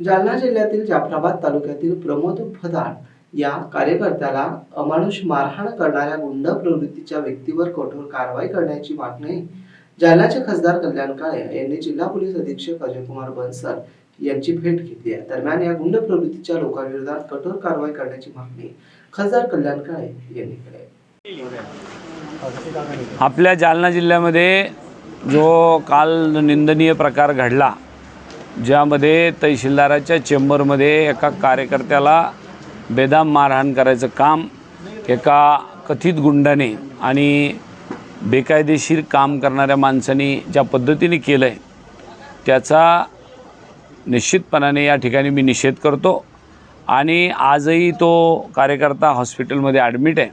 जालना जिल्ह्यातील जाफराबाद तालुक्यातील प्रमोद फदाड या कार्यकर्त्याला अमानुष मारहाण करणाऱ्या गुंड प्रवृत्तीच्या व्यक्तीवर कठोर कारवाई करण्याची मागणी जालन्याचे खासदार कल्याण काळे यांनी जिल्हा पोलीस अधीक्षक अजयकुमार बन्सल यांची भेट घेतली आहे. दरम्यान या गुंड प्रवृत्तीच्या लोकांविरोधात कठोर कारवाई करण्याची मागणी खासदार कल्याण काळे यांनी केली आपल्या जालना जिल्ह्यामध्ये जो काल निंदनीय प्रकार घडला ज्यामध्ये तहसीलदाराच्या चेंबरमध्ये एका कार्यकर्त्याला बेदाम मारहाण करायचं काम एका कथित गुंडाने आणि बेकायदेशीर काम करणाऱ्या माणसाने ज्या पद्धतीने केलं आहे त्याचा निश्चितपणाने या ठिकाणी मी निषेध करतो. आणि आजही तो कार्यकर्ता हॉस्पिटलमध्ये ॲडमिट आहे.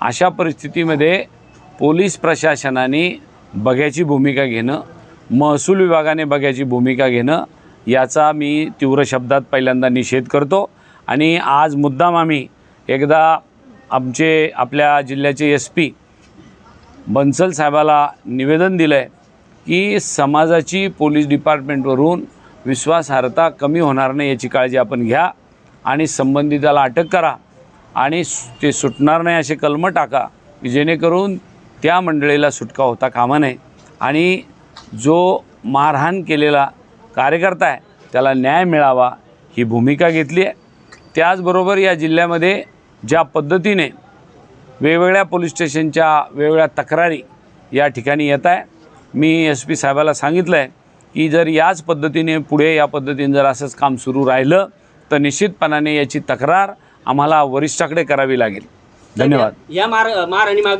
अशा परिस्थितीमध्ये पोलीस प्रशासनाने बघ्याची भूमिका घेणं महसूल विभागाने बघ्याची भूमिका घेणं याचा मी तीव्र शब्दात पहिल्यांदा निषेध करतो. आणि आज मुद्दाम आम्ही एकदा आमचे आपल्या जिल्ह्याचे एस पी बन्सल साहेबाला निवेदन दिलं आहे की समाजाची पोलीस डिपार्टमेंटवरून विश्वासार्हता कमी होणार नाही याची काळजी आपण घ्या आणि संबंधिताला अटक करा आणि सु- ते सुटणार नाही असे कलमं टाका की जेणेकरून त्या मंडळीला सुटका होता कामा नये. आणि जो मारहाण केलेला कार्यकर्ता आहे त्याला न्याय मिळावा ही भूमिका घेतली आहे. त्याचबरोबर या जिल्ह्यामध्ये ज्या पद्धतीने वेगवेगळ्या पोलीस स्टेशनच्या वेगवेगळ्या तक्रारी या ठिकाणी येत आहे मी एस पी साहेबाला सांगितलं आहे की जर याच पद्धतीने पुढे या पद्धतीने जर असंच काम सुरू राहिलं तर निश्चितपणाने याची तक्रार आम्हाला वरिष्ठाकडे करावी लागेल. धन्यवाद. या मार मारहाणी मागे